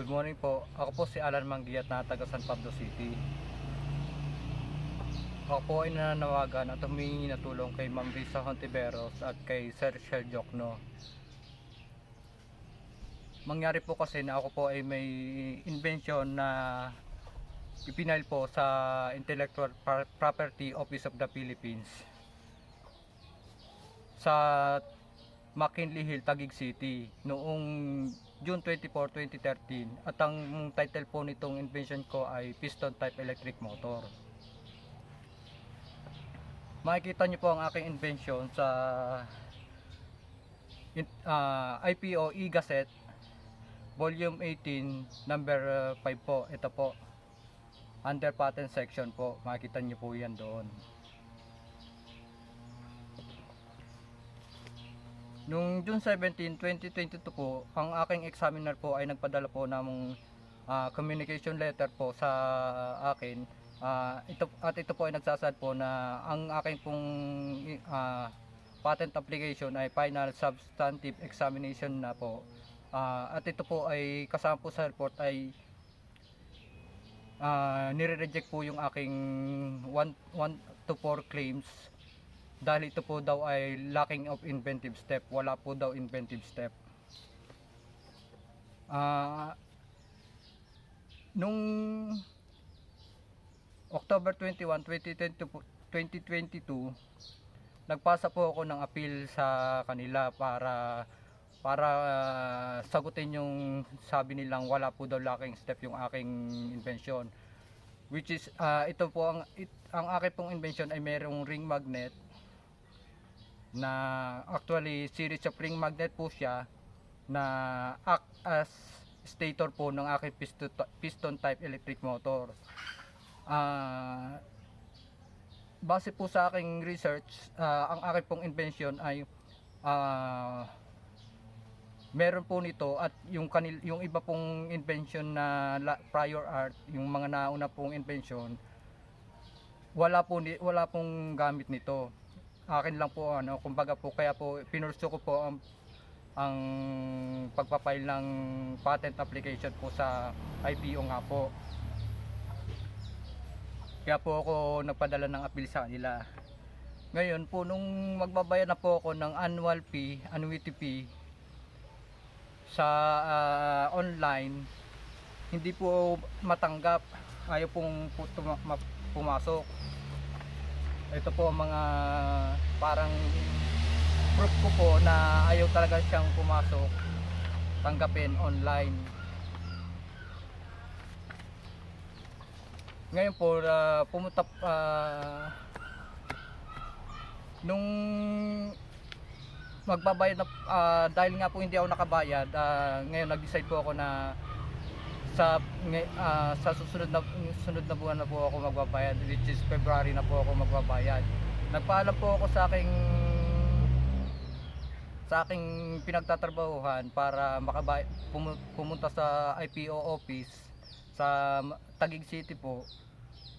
Good morning po. Ako po si Alan Manggiyat na taga San Pablo City. Ako po ay nananawagan at humingi na tulong kay Ma'am Risa Hontiveros at kay Sir Shell Jokno. Mangyari po kasi na ako po ay may invention na ipinail po sa Intellectual Pro- Property Office of the Philippines sa McKinley Hill, Taguig City noong June 24, 2013 at ang title po nitong invention ko ay piston type electric motor. Makikita niyo po ang aking invention sa in, ah, IPO e-Gazette volume 18 number ah, 5 po. Ito po. Under patent section po. Makikita niyo po yan doon. Nung June 17, 2022 po, ang aking examiner po ay nagpadala po ng ah, communication letter po sa akin. Ah, ito, at ito po ay nagsasad po na ang aking pong ah, patent application ay final substantive examination na po. Ah, at ito po ay kasama po sa report ay ah, nire-reject po yung aking 1 to 4 claims dahil ito po daw ay lacking of inventive step. Wala po daw inventive step. Ah nung October 21, 2022, po- 2022, nagpasa po ako ng appeal sa kanila para para ah, sagutin yung sabi nilang wala po daw lacking step yung aking invention which is ah, ito po ang it, ang aking pong invention ay mayroong ring magnet na actually series of ring magnet po siya na act as stator po ng aking piston, piston type electric motor. Ah base po sa aking research, ah, ang aking pong invention ay ah meron po nito at yung kanil yung iba pong invention na prior art, yung mga nauna pong invention wala po ni, wala pong gamit nito akin lang po ano kumbaga po kaya po pinurso ko po ang ang pagpapile ng patent application po sa IPO nga po. Kaya po ako nagpadala ng appeal sa kanila. Ngayon po nung magbabayad na po ako ng annual fee annuity fee sa ah, online hindi po matanggap. Ayaw pong pumasok ito po mga parang proof ko po na ayaw talaga siyang pumasok tanggapin online. Ngayon po ah, pumunta ah, nung magbabayad na ah, dahil nga po hindi ako nakabayad ah, ngayon nag-decide po ako na sa ah, sa susunod na sunod na buwan na po ako magbabayad which is February na po ako magbabayad. Nagpaalam po ako sa aking sa aking pinagtatrabahuhan para makabay pumu- pumunta sa IPO office sa Taguig City po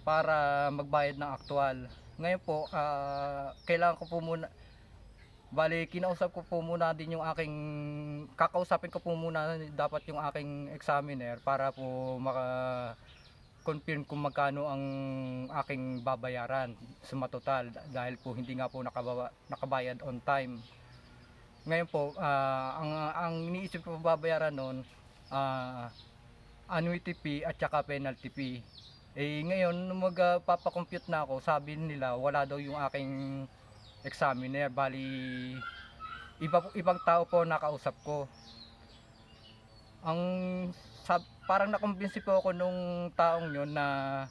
para magbayad ng aktual. Ngayon po, ah, kailangan ko po muna Bali, kinausap ko po muna din yung aking, kakausapin ko po muna dapat yung aking examiner para po maka confirm kung magkano ang aking babayaran sa matotal dahil po hindi nga po nakababa, nakabayad on time. Ngayon po, ah, ang, ang iniisip ko babayaran nun, ah, annuity fee at saka penalty fee. Eh ngayon, nung magpapakompute na ako, sabi nila wala daw yung aking examiner bali iba ibang tao po nakausap ko ang sab, parang nakumbinsi po ako nung taong yon na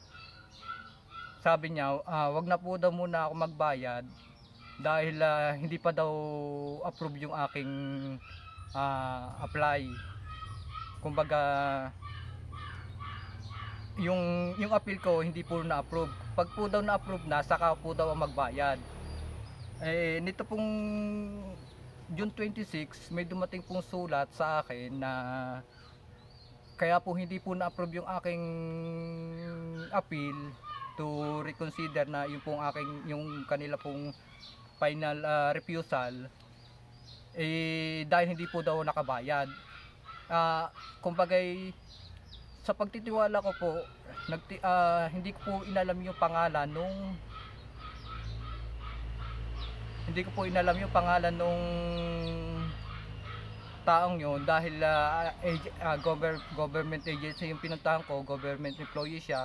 sabi niya ah, wag na po daw muna ako magbayad dahil ah, hindi pa daw approve yung aking ah, apply kumbaga yung yung appeal ko hindi po na-approve. Pag po daw na-approve na, saka po daw ang magbayad. Eh, nito pong June 26, may dumating pong sulat sa akin na kaya po hindi po na-approve yung aking appeal to reconsider na yung pong aking yung kanila pong final ah, refusal eh dahil hindi po daw nakabayad. ah kumbagay sa pagtitiwala ko po nagti, ah, hindi ko po inalam yung pangalan nung hindi ko po inalam yung pangalan nung taong yon dahil ah, ag- ah, gover- government agency yung pinuntahan ko, government employee siya.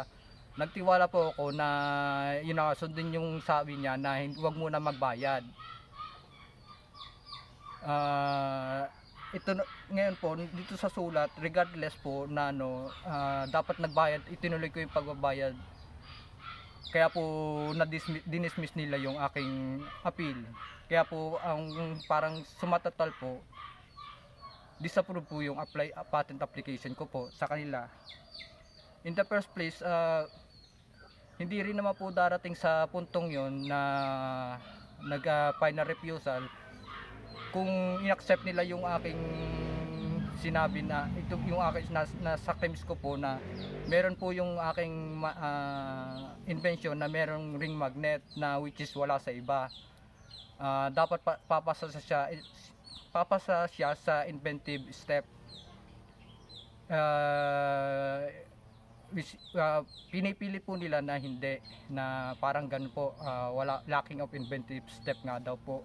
Nagtiwala po ako na yun na sundin yung sabi niya na hindi wag muna magbayad. Ah, ito ngayon po dito sa sulat regardless po na ano ah, dapat nagbayad itinuloy ko yung pagbabayad kaya po na dinismiss nila yung aking appeal. Kaya po ang parang sumatatal po disapprove po yung apply uh, patent application ko po sa kanila. In the first place ah, hindi rin naman po darating sa puntong yon na nag ah, final refusal kung in-accept nila yung aking sinabi na ito yung aking na, nasa claims ko po na meron po yung aking ah, invention na merong ring magnet na which is wala sa iba. Ah, dapat pa, papasa siya papasa siya sa inventive step. Ah, which, ah, pinipili po nila na hindi na parang ganun po ah, wala lacking of inventive step nga daw po.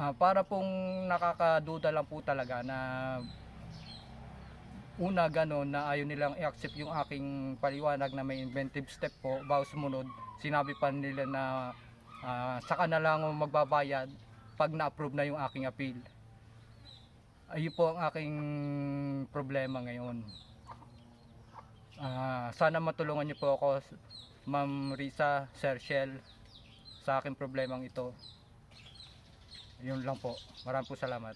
Ah, para pong nakakaduda lang po talaga na una gano'n na ayaw nilang i-accept yung aking paliwanag na may inventive step po bago sumunod sinabi pa nila na ah, saka na lang magbabayad pag na-approve na yung aking appeal. Ayun po ang aking problema ngayon. Ah, sana matulungan niyo po ako Ma'am Risa, Sir Shell sa aking problemang ito yun lang po. Maraming po salamat.